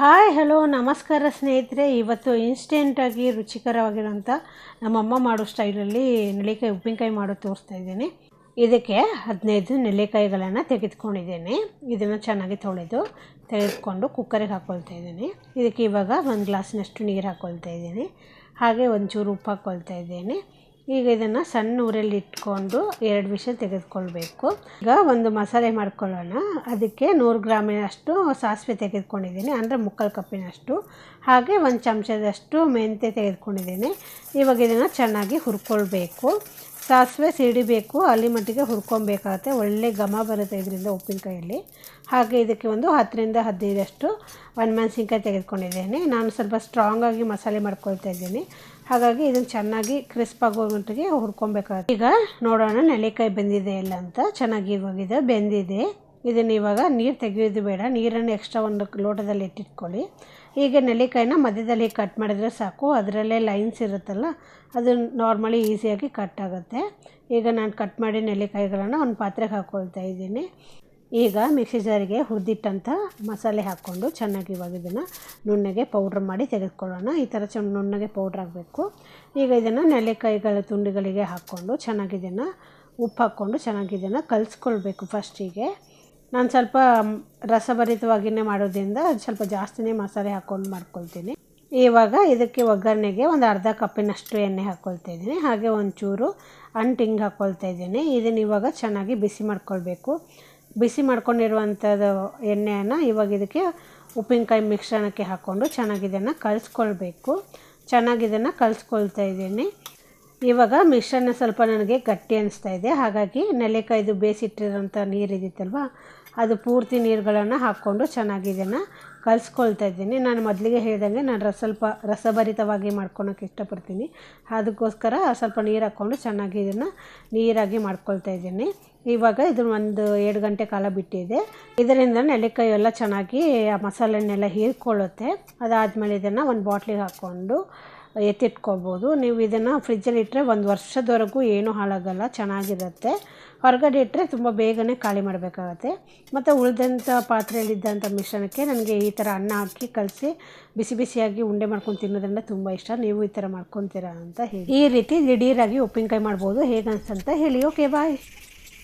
Hi, hello, ನಮಸ್ಕಾರ ಸ್ನೇಹಿತರೆ. ಇವತ್ತು ಇನ್ಸ್ಟೆಂಟಾಗಿ ರುಚಿಕರವಾಗಿರೋಂಥ ನಮ್ಮಮ್ಮ ಮಾಡೋ ಸ್ಟೈಲಲ್ಲಿ ನೆಲ್ಲಿಕಾಯಿ, ಉಪ್ಪಿನಕಾಯಿ ಮಾಡೋದು ತೋರಿಸ್ತಾ ಇದ್ದೀನಿ. ಇದಕ್ಕೆ ಹದಿನೈದು ನೆಲ್ಲಿಕಾಯಿಗಳನ್ನು ತೆಗೆದುಕೊಂಡಿದ್ದೇನೆ. ಇದನ್ನು ಚೆನ್ನಾಗಿ ತೊಳೆದು ತೆಗೆದುಕೊಂಡು ಕುಕ್ಕರಿಗೆ ಹಾಕ್ಕೊಳ್ತಾ ಇದ್ದೀನಿ. ಇದಕ್ಕೆ ಇವಾಗ ಒಂದು ಗ್ಲಾಸ್ನಷ್ಟು ನೀರು ಹಾಕ್ಕೊಳ್ತಾ ಇದ್ದೀನಿ. ಹಾಗೆ ಒಂಚೂರು ಉಪ್ಪು ಹಾಕ್ಕೊಳ್ತಾ ಇದ್ದೀನಿ. ಈಗ ಇದನ್ನು ಸಣ್ಣ ಊರಲ್ಲಿ ಇಟ್ಕೊಂಡು ಎರಡು ವಿಷಲ್ ತೆಗೆದುಕೊಳ್ಬೇಕು. ಈಗ ಒಂದು ಮಸಾಲೆ ಮಾಡ್ಕೊಳ್ಳೋಣ. ಅದಕ್ಕೆ ನೂರು ಗ್ರಾಮಿನಷ್ಟು ಸಾಸಿವೆ ತೆಗೆದುಕೊಂಡಿದ್ದೀನಿ. ಅಂದರೆ ಮುಕ್ಕಾಲು ಕಪ್ಪಿನಷ್ಟು. ಹಾಗೆ ಒಂದು ಚಮಚದಷ್ಟು ಮೆಂತೆ ತೆಗೆದುಕೊಂಡಿದ್ದೀನಿ. ಇವಾಗ ಇದನ್ನು ಚೆನ್ನಾಗಿ ಹುರ್ಕೊಳ್ಬೇಕು. ಸಾಸಿವೆ ಸಿಡಿಬೇಕು, ಅಲ್ಲಿ ಮಟ್ಟಿಗೆ ಹುರ್ಕೊಬೇಕಾಗತ್ತೆ ಒಳ್ಳೆ ಘಮ ಬರುತ್ತೆ ಇದರಿಂದ ಉಪ್ಪಿನಕಾಯಲ್ಲಿ. ಹಾಗೆ ಇದಕ್ಕೆ ಒಂದು ಹತ್ತರಿಂದ ಹದಿನೈದಷ್ಟು ಒಣಮೆಣಸಿನ್ಕಾಯಿ ತೆಗೆದುಕೊಂಡಿದ್ದೇನೆ. ನಾನು ಸ್ವಲ್ಪ ಸ್ಟ್ರಾಂಗಾಗಿ ಮಸಾಲೆ ಮಾಡ್ಕೊಳ್ತಾ ಇದ್ದೀನಿ. ಹಾಗಾಗಿ ಇದನ್ನು ಚೆನ್ನಾಗಿ ಕ್ರಿಸ್ಪ್ ಆಗೋ ಮಟ್ಟಿಗೆ ಹುರ್ಕೊಬೇಕಾಗುತ್ತೆ. ಈಗ ನೋಡೋಣ ನೆಲ್ಲಿಕಾಯಿ ಬೆಂದಿದೆ ಇಲ್ಲ ಅಂತ. ಚೆನ್ನಾಗಿ ಹೋಗಿದೆ ಬೆಂದಿದೆ. ಇದನ್ನು ಇವಾಗ ನೀರು ತೆಗೆಯೋದು ಬೇಡ. ನೀರನ್ನು ಎಕ್ಸ್ಟ್ರಾ ಒಂದು ಲೋಟದಲ್ಲಿ ಇಟ್ಟಿಟ್ಕೊಳ್ಳಿ. ಈಗ ನೆಲ್ಲಿಕಾಯಿನ ಮಧ್ಯದಲ್ಲಿ ಕಟ್ ಮಾಡಿದ್ರೆ ಸಾಕು. ಅದರಲ್ಲೇ ಲೈನ್ಸ್ ಇರುತ್ತಲ್ಲ, ಅದು ನಾರ್ಮಲಿ ಈಸಿಯಾಗಿ ಕಟ್ ಆಗುತ್ತೆ. ಈಗ ನಾನು ಕಟ್ ಮಾಡಿ ನೆಲ್ಲಿಕಾಯಿಗಳನ್ನು ಒಂದು ಪಾತ್ರೆಗೆ ಹಾಕ್ಕೊಳ್ತಾ ಇದ್ದೀನಿ. ಈಗ ಮಿಕ್ಸಿ ಜಾರಿಗೆ ಹುರಿದಿಟ್ಟಂಥ ಮಸಾಲೆ ಹಾಕ್ಕೊಂಡು ಚೆನ್ನಾಗಿ ಇವಾಗ ಇದನ್ನು ನುಣ್ಣಗೆ ಪೌಡ್ರ್ ಮಾಡಿ ತೆಗೆದುಕೊಳ್ಳೋಣ. ಈ ಥರ ಚೆನ್ನ ನುಣ್ಣಗೆ ಪೌಡ್ರ್ ಆಗಬೇಕು. ಈಗ ಇದನ್ನು ನೆಲ್ಲಿಕಾಯಿಗಳ ತುಂಡುಗಳಿಗೆ ಹಾಕ್ಕೊಂಡು ಚೆನ್ನಾಗಿ ಇದನ್ನು ಉಪ್ಪು ಹಾಕ್ಕೊಂಡು ಚೆನ್ನಾಗಿ ಇದನ್ನು ಕಲಿಸ್ಕೊಳ್ಬೇಕು ಫಸ್ಟಿಗೆ ನಾನು ಸ್ವಲ್ಪ ರಸಭರಿತವಾಗಿಯೇ ಮಾಡೋದ್ರಿಂದ ಸ್ವಲ್ಪ ಜಾಸ್ತಿನೇ ಮಸಾಲೆ ಹಾಕ್ಕೊಂಡು ಮಾಡ್ಕೊಳ್ತೀನಿ. ಇವಾಗ ಇದಕ್ಕೆ ಒಗ್ಗರಣೆಗೆ ಒಂದು ಅರ್ಧ ಕಪ್ಪಿನಷ್ಟು ಎಣ್ಣೆ ಹಾಕ್ಕೊಳ್ತಾ ಇದ್ದೀನಿ. ಹಾಗೆ ಒಂಚೂರು ಅಂಟಿಂಗ್ ಹಾಕ್ಕೊಳ್ತಾ ಇದ್ದೀನಿ. ಇದನ್ನು ಇವಾಗ ಚೆನ್ನಾಗಿ ಬಿಸಿ ಮಾಡ್ಕೊಳ್ಬೇಕು. ಬಿಸಿ ಮಾಡ್ಕೊಂಡಿರುವಂಥದ್ದು ಎಣ್ಣೆಯನ್ನು ಇವಾಗ ಇದಕ್ಕೆ ಉಪ್ಪಿನಕಾಯಿ ಮಿಶ್ರಣಕ್ಕೆ ಹಾಕ್ಕೊಂಡು ಚೆನ್ನಾಗಿ ಇದನ್ನು ಕಲಿಸ್ಕೊಳ್ಬೇಕು. ಚೆನ್ನಾಗಿ ಇದನ್ನು ಕಲಿಸ್ಕೊಳ್ತಾ ಇದ್ದೀನಿ. ಇವಾಗ ಮಿಶ್ರಣ ಸ್ವಲ್ಪ ನನಗೆ ಗಟ್ಟಿ ಅನಿಸ್ತಾ ಇದೆ. ಹಾಗಾಗಿ ನೆಲೆಕಾಯ್ದು ಬೇಯಿಸಿಟ್ಟಿರೋಂಥ ನೀರು ಇದಿತ್ತಲ್ವ ಅದು ಪೂರ್ತಿ ನೀರುಗಳನ್ನು ಹಾಕ್ಕೊಂಡು ಚೆನ್ನಾಗಿ ಇದನ್ನು ಕಲಿಸ್ಕೊಳ್ತಾ ಇದ್ದೀನಿ. ನಾನು ಮೊದಲಿಗೆ ಹೇಳ್ದಂಗೆ ನಾನು ರಸ ಸ್ವಲ್ಪ ರಸಭರಿತವಾಗಿ ಮಾಡ್ಕೊಳಕ್ಕೆ ಇಷ್ಟಪಡ್ತೀನಿ. ಅದಕ್ಕೋಸ್ಕರ ಸ್ವಲ್ಪ ನೀರು ಹಾಕ್ಕೊಂಡು ಚೆನ್ನಾಗಿ ಇದನ್ನು ನೀರಾಗಿ ಮಾಡ್ಕೊಳ್ತಾ ಇದ್ದೀನಿ. ಇವಾಗ ಇದನ್ನು ಒಂದು ಎರಡು ಗಂಟೆ ಕಾಲ ಬಿಟ್ಟಿದೆ. ಇದರಿಂದ ನೆಲ್ಲಿಕಾಯಿ ಎಲ್ಲ ಚೆನ್ನಾಗಿ ಆ ಮಸಾಲೆನೆಲ್ಲ ಹೀರ್ಕೊಳ್ಳುತ್ತೆ. ಅದಾದಮೇಲೆ ಇದನ್ನು ಒಂದು ಬಾಟ್ಲಿಗೆ ಹಾಕ್ಕೊಂಡು ಎತ್ತಿಟ್ಕೊಳ್ಬೋದು. ನೀವು ಇದನ್ನು ಫ್ರಿಜ್ಜಲ್ಲಿ ಇಟ್ಟರೆ ಒಂದು ವರ್ಷದವರೆಗೂ ಏನೂ ಹಾಳಾಗಲ್ಲ, ಚೆನ್ನಾಗಿರುತ್ತೆ. ಹೊರಗಡೆ ಇಟ್ಟರೆ ತುಂಬ ಬೇಗನೆ ಖಾಲಿ ಮಾಡಬೇಕಾಗತ್ತೆ. ಮತ್ತು ಉಳಿದಂಥ ಪಾತ್ರೆಯಲ್ಲಿದ್ದಂಥ ಮಿಶ್ರಣಕ್ಕೆ ನನಗೆ ಈ ಥರ ಅನ್ನ ಹಾಕಿ ಕಲಸಿ ಬಿಸಿ ಬಿಸಿಯಾಗಿ ಉಂಡೆ ಮಾಡ್ಕೊಂಡು ತಿನ್ನೋದ್ರಿಂದ ತುಂಬ ಇಷ್ಟ. ನೀವು ಈ ಥರ ಮಾಡ್ಕೊತೀರಾ ಅಂತ ಹೇಳಿ. ಈ ರೀತಿ ದಿಢೀರಾಗಿ ಉಪ್ಪಿನಕಾಯಿ ಮಾಡ್ಬೋದು. ಹೇಗೆ ಅಂತ ಹೇಳಿ. Okay bye